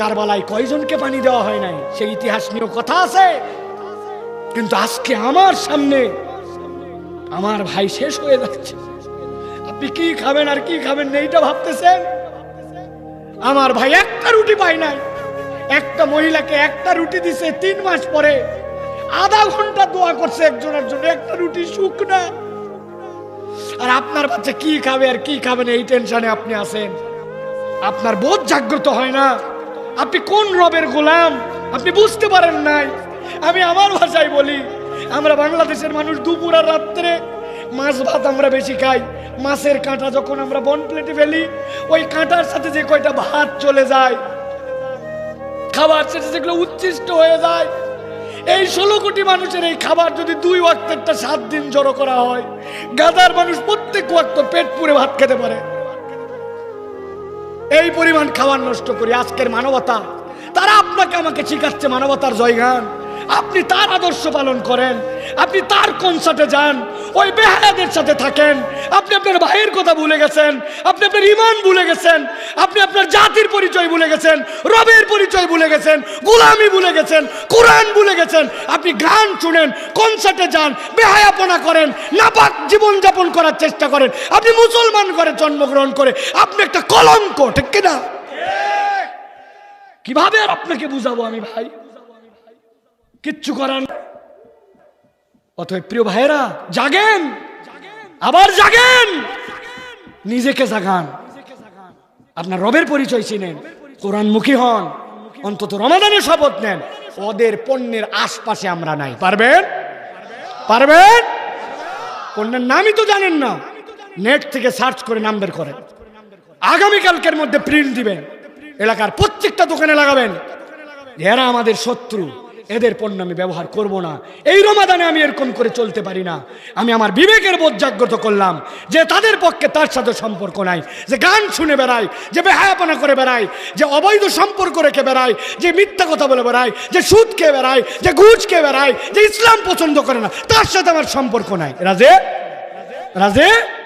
কারবালায় কয়জনকে পানি দেওয়া হয় নাই? সেই ইতিহাস নিয়েও কথা আছে। কিন্তু আজকে আমার সামনে আমার ভাই শেষ হয়ে যাচ্ছে। আপনি কি খাবেন আর কি খাবেন এইটা ভাবতেছেন? আমার ভাই একটা রুটি পায় নাই। একটা মহিলাকে একটা রুটি দিছে তিন মাস পরে। আধা ঘণ্টা দোয়া করছে একজনের জন্য একটা রুটি সুখ না। আর আপনার বাচ্চা কি খাবে আর কি খাবে না, এই টেনশনে আপনি আছেন। আপনার বোধ জাগ্রত হয় না। আপনি কোন রবের গোলাম? আপনি বুঝতে পারেন নাই। আমি আমার ভাষায় বলি, আমরা বাংলাদেশের মানুষ দুপুর আর রাত্রে মাছ ভাত আমরা বেশি খাই। মাছের কাঁটা যখন আমরা বন প্লেটে ফেলি, ওই কাঁটার সাথে যে কয়টা ভাত চলে যায়, খাবার শেষে যেগুলো উচ্ছিষ্ট হয়ে যায়, এই ষোলো কোটি মানুষের এই খাবার যদি দুই ওয়াক্তেরটা সাত দিন জড়ো করা হয়, গাদার মানুষ প্রত্যেক ওয়াক্ত পেট পুরে ভাত খেতে পারে। এই পরিমাণ খাবার নষ্ট করি আজকের মানবতা, তারা আপনাকে আমাকে শিখাচ্ছে মানবতার জয়গান। আপনি তার আদর্শ পালন করেন, আপনি তার কনসার্টে যান। ওই বেহায়াদের সাথে থাকেন। আপনি আপনার ভাইয়ের কথা ভুলে গেছেন, আপনি আপনার ইমান ভুলে গেছেন, আপনি আপনার জাতির পরিচয় ভুলে গেছেন, রবের পরিচয় ভুলে গেছেন, গোলামি ভুলে গেছেন, কোরআন ভুলে গেছেন। আপনি গান শুনেন, কনসার্টে যান, বেহায়াপনা করেন, নাপাক জীবনযাপন করার চেষ্টা করেন। আপনি মুসলমান করে জন্মগ্রহণ করে আপনি একটা কলঙ্ক, ঠিক কিনা কীভাবে আর আপনাকে বুঝাবো আমি ভাই? কিচ্ছু করার। অতএব প্রিয় ভাইয়েরা, জাগেন! আবার জাগেন! নিজেকে জাগান। আপনার রবের পরিচয় চিনেন। কোরআন মুখী হন। অন্তত রমাদানের শপথ নেন। ওদের পণ্যের আশপাশে আমরা নাই। পারবেন? পারবেন? পণ্যের নামই তো জানেন না। নেট থেকে সার্চ করে নাম বের করেন। আগামীকালকের মধ্যে প্রিন্ট দিবেন। এলাকার প্রত্যেকটা দোকানে লাগাবেন। এরা আমাদের শত্রু। এদের পণ্য আমি ব্যবহার করব না। এই রমাদানে আমি এরকম করে চলতে পারি না। আমি আমার বিবেকের বোধ জাগ্রত করলাম যে তাদের পক্ষে তার সাথে সম্পর্ক নাই, যে গান শুনে বেড়ায়, যে বেহায়াপনা করে বেড়ায়, যে অবৈধ সম্পর্ক রেখে বেড়ায়, যে মিথ্যা কথা বলে বেড়ায়, যে সুদ খেয়ে বেড়ায়, যে ঘুষ খেয়ে বেড়ায়, যে ইসলাম পছন্দ করে না, তার সাথে আমার সম্পর্ক নাই। রাজে? রাজে?